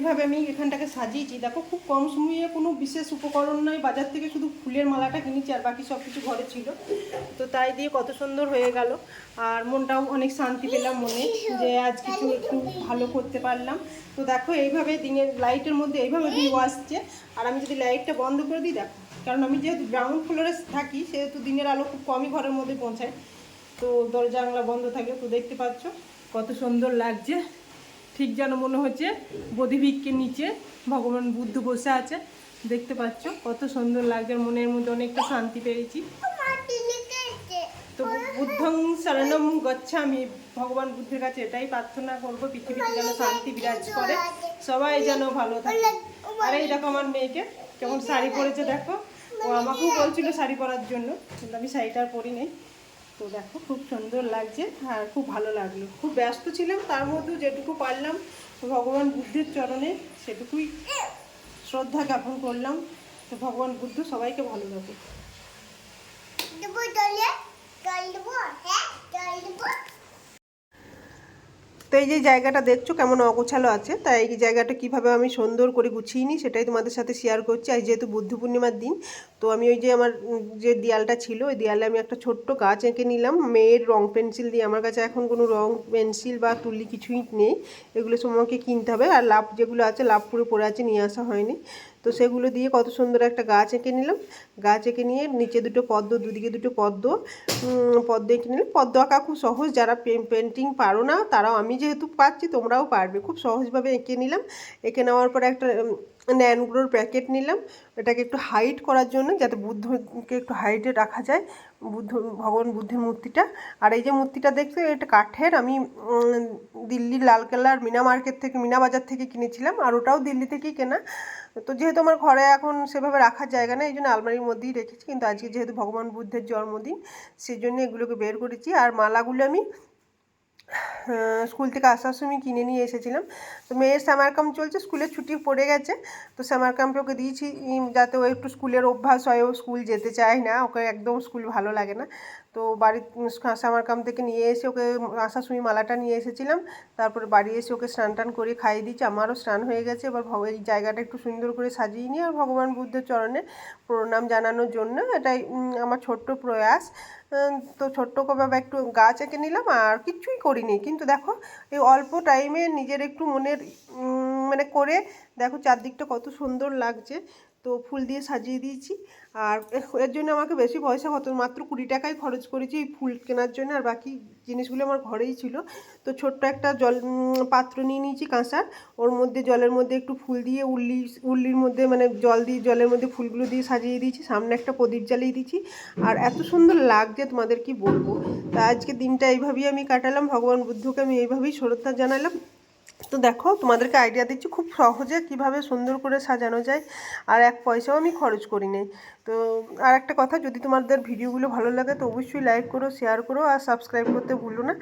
এইভাবে আমি এখানটাকে সাজিয়েছি? দেখো, খুব কম সময়ে কোনো বিশেষ উপকরণ নয় বাজার থেকে শুধু ফুলের মালাটা কিনেছি আর বাকি সব কিছু ঘরে ছিল। তো তাই দিয়ে কত সুন্দর হয়ে গেল। আর মনটাও অনেক শান্তি পেলাম মনে যে আজ কিছু একটু ভালো করতে পারলাম। তো দেখো, এইভাবে দিনের লাইটের মধ্যে এইভাবে ভিউ আসছে। আর আমি যদি লাইটটা বন্ধ করে দিই, দেখো, কারণ আমি যেহেতু গ্রাউন্ড ফ্লোরে থাকি, সেহেতু দিনের আলো খুব কমই ঘরের মধ্যে পৌঁছায়। তো দরজা জানলা বন্ধ থাকে, তো দেখতে পাচ্ছ কত সুন্দর লাগছে। ঠিক যেন মনে হচ্ছে বোধিভিক্ষের নিচে ভগবান বুদ্ধ বসে আছে। দেখতে পাচ্ছ, কত সুন্দর লাগছে মনের মধ্যে অনেকটা শান্তি পেয়েছি। তো বুদ্ধং শরণম গচ্ছামি, ভগবান বুদ্ধের কাছে এটাই প্রার্থনা করব, পৃথিবীতে যেন শান্তি বিরাজ করে, সবাই যেন ভালো থাকে। আর এই দেখো আমার মেয়েকে, কেমন শাড়ি পরেছে দেখো। ও আমাকেও বলছিল শাড়ি পরার জন্য, কিন্তু আমি শাড়িটা আর পরি নেই। তো দেখো, খুব সুন্দর লাগছে আর খুব ভালো লাগল। খুব ব্যস্ত ছিলাম, তার মধ্যেও যেটুকু পারলাম, ভগবান বুদ্ধের চরণে সেটুকুই শ্রদ্ধা জ্ঞাপন করলাম। তো ভগবান বুদ্ধ সবাইকে ভালো রাখে দেবো জলে জল দেবো হ্যাঁ জল দেবো তো এই যে জায়গাটা দেখছ কেমন অগোছালো আছে তাই এই জায়গাটা কীভাবে আমি সুন্দর করে গুছিয়ে নিই সেটাই তোমাদের সাথে শেয়ার করছি। আজ যেহেতু বুদ্ধ পূর্ণিমার দিন, তো আমি ওই যে আমার যে দেয়ালটা ছিল, ওই দেয়ালে আমি একটা ছোট্ট গাছ এঁকে নিলাম। মেয়ের রং পেন্সিল দিয়ে আমার কাছে এখন কোনো রং পেন্সিল বা তুলি কিছুই নেই। এগুলো সময়কে কিনতে হবে। আর লাভ যেগুলো আছে, লাভ পুরো পড়ে আছে, নিয়ে আসা হয়নি। তো সেগুলো দিয়ে কত সুন্দর একটা গাছ এঁকে নিলাম। গাছ এঁকে নিয়ে নিচে দুটো পদ্ম, দুদিকে দুটো পদ্ম পদ্ম এঁকে নিলাম। পদ্ম আঁকা খুব সহজ, যারা পেন্টিং পারো না, তারাও আমি যেহেতু পাচ্ছি, তোমরাও পারবে। খুব সহজভাবে এঁকে নিলাম। এঁকে নেওয়ার পর একটা ন্যানগুলোর প্যাকেট নিলাম। এটাকে একটু হাইট করার জন্য যাতে বুদ্ধকে একটু হাইটে রাখা যায়, বুদ্ধ, ভগবান বুদ্ধের মূর্তিটা। আর এই যে মূর্তিটা দেখছ, এটা কাঠের। আমি দিল্লির লালকেল্লার মিনা মার্কেট থেকে, মিনা বাজার থেকে কিনেছিলাম। আর ওটাও দিল্লি থেকেই কেনা। তো যেহেতু আমার ঘরে এখন সেভাবে রাখার জায়গা না এই জন্য আলমারির মধ্যেই রেখেছি। কিন্তু আজকে যেহেতু ভগবান বুদ্ধের জন্মদিন, সেই জন্য এগুলোকে বের করেছি। আর মালাগুলো আমি স্কুল থেকে আসার সময় কিনে নিয়ে এসেছিলাম। তো মেয়ের সামার ক্যাম্প চলছে স্কুলের ছুটি পড়ে গেছে। তো সামার ক্যাম্পে ওকে দিয়েছি যাতে ও একটু স্কুলের অভ্যাস হয়, ও স্কুল যেতে চায় না, ওকে একদম স্কুল ভালো লাগে না। তো বাড়ির সামার ক্যাম্প থেকে নিয়ে এসে ওকে আসার সময় মালাটা নিয়ে এসেছিলাম। তারপরে বাড়ি এসে ওকে স্নান টান করে খাইয়ে দিচ্ছি আমারও স্নান হয়ে গেছে। এবার এই জায়গাটা একটু সুন্দর করে সাজিয়ে নিয়ে, আর ভগবান বুদ্ধের চরণে প্রণাম জানানোর জন্য এটাই আমার ছোট্ট প্রয়াস। তো ছোট্ট কভাবে একটু গাছ এঁকে নিলাম, আর কিচ্ছুই করিনি। কিন্তু দেখো, এই অল্প টাইমে নিজের একটু মনের মানে করে, দেখো চারদিকটা কত সুন্দর লাগছে। তো ফুল দিয়ে সাজিয়ে দিয়েছি। আর এর- জন্য আমাকে বেশি পয়সা হতো মাত্র কুড়ি টাকাই খরচ করেছি এই ফুল কেনার জন্য। আর বাকি জিনিসগুলো আমার ঘরেই ছিল। তো ছোট্ট একটা জল পাত্র নিয়ে নিয়েছি কাঁসার। ওর মধ্যে জলের মধ্যে একটু ফুল দিয়ে উল্লি, উল্লির মধ্যে মানে জল দিয়ে, জলের মধ্যে ফুলগুলো দিয়ে সাজিয়ে দিয়েছি। সামনে একটা প্রদীপ জ্বালিয়ে দিয়েছি। আর এত সুন্দর লাগছে তোমাদের কি বলব? তা আজকে দিনটা এইভাবেই আমি কাটালাম। ভগবান বুদ্ধকে আমি এইভাবেই শ্রদ্ধা জানালাম। তো দেখো, তোমাদেরকে আইডিয়া দিচ্ছি খুব সহজে কীভাবে সুন্দর করে সাজানো যায় আর এক পয়সাও আমি খরচ করি নাই। তো আর একটা কথা, যদি তোমাদের ভিডিওগুলো ভালো লাগে তো অবশ্যই লাইক করো শেয়ার করো আর সাবস্ক্রাইব করতে ভুলো না।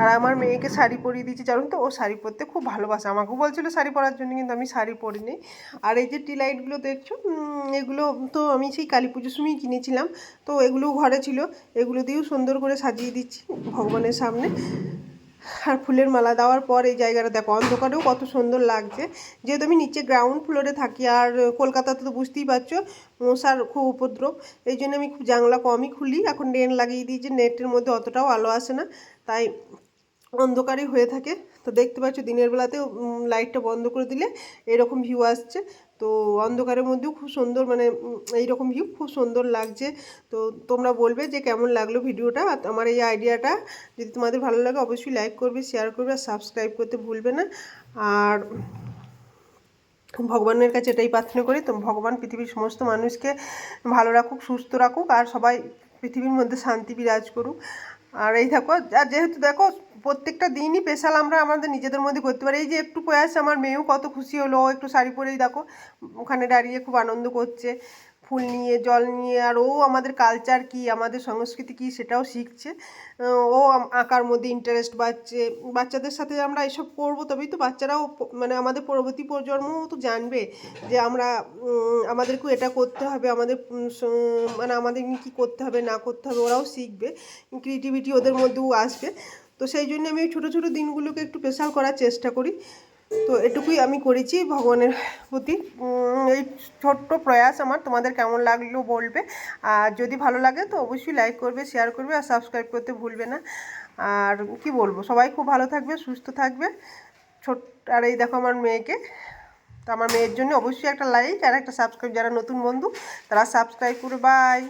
আর আমার মেয়েকে শাড়ি পরিয়ে দিয়েছি জানুন তো, ও শাড়ি পরতে খুব ভালোবাসে। আমাকেও বলছিল শাড়ি পরার জন্য, কিন্তু আমি শাড়ি পরি পরিনি আর এই যে টি লাইটগুলো দেখছ এগুলো তো আমি সেই কালী পুজোর সময় কিনেছিলাম। তো এগুলোও ঘরে ছিল, এগুলো দিয়েও সুন্দর করে সাজিয়ে দিচ্ছি ভগবানের সামনে। আর ফুলের মালা দেওয়ার পর এই জায়গাটা দেখো, অন্ধকারেও কত সুন্দর লাগছে। যেহেতু আমি নিচে গ্রাউন্ড ফ্লোরে থাকি, আর কলকাতাতে তো বুঝতেই পারছ, মশার খুব উপদ্রব, এই জন্য আমি খুব জানলা কমই খুলি। এখন নেট লাগিয়ে দিয়েছি, নেটের মধ্যে অতটাও আলো আসে না, তাই অন্ধকারই হয়ে থাকে। তো দেখতে পাচ্ছ, দিনের বেলাতেও লাইটটা বন্ধ করে দিলে এরকম ভিউ আসছে। তো অন্ধকারের মধ্যেও খুব সুন্দর মানে এইরকম ভিউ খুব সুন্দর লাগছে। তো তোমরা বলবে যে কেমন লাগল ভিডিওটা। আমার এই আইডিয়াটা যদি তোমাদের ভালো লাগে অবশ্যই লাইক করবে শেয়ার করবে আর সাবস্ক্রাইব করতে ভুলবে না। আর ভগবানের কাছে এটাই প্রার্থনা করি, তো ভগবান পৃথিবীর সমস্ত মানুষকে ভালো রাখুক, সুস্থ রাখুক, আর সবাই পৃথিবীর মধ্যে শান্তি বিরাজ করুক। আর এই থাকো আর যেহেতু দেখো, প্রত্যেকটা দিনই স্পেশাল আমরা আমাদের নিজেদের মধ্যে করতে পারি। এই যে একটু প্রয়াস, আমার মেয়েও কত খুশি হলো একটু শাড়ি পরেই দেখো ওখানে দাঁড়িয়ে খুব আনন্দ করছে। ফুল নিয়ে, জল নিয়ে, আর ও আমাদের কালচার কি, আমাদের সংস্কৃতি কি, সেটাও শিখছে। ও আঁকার মধ্যে ইন্টারেস্ট বাড়ছে। বাচ্চাদের সাথে আমরা এসব করব তবেই তো বাচ্চারাও মানে আমাদের পরবর্তী প্রজন্মও তো জানবে যে আমরা আমাদেরকেও এটা করতে হবে, আমাদের মানে আমাদের কী করতে হবে, না করতে হবে, ওরাও শিখবে। ক্রিয়েটিভিটি ওদের মধ্যেও আসবে। তো সেই জন্য আমি ছোটো ছোটো দিনগুলোকে একটু স্পেশাল করার চেষ্টা করি। তো এটুকুই আমি করেছি ভগবানের প্রতি। এই ছোট্ট প্রয়াস আমার, তোমাদের কেমন লাগল বলবে। আর যদি ভালো লাগে তো অবশ্যই লাইক করবে শেয়ার করবে আর সাবস্ক্রাইব করতে ভুলবে না। আর কি বলব, সবাই খুব ভালো থাকবে, সুস্থ থাকবে। ছোট, আর এই দেখো আমার মেয়েকে। তো আমার মেয়ের জন্য অবশ্যই একটা লাইক আর একটা সাবস্ক্রাইব যারা নতুন বন্ধু, তারা সাবস্ক্রাইব করবে বাই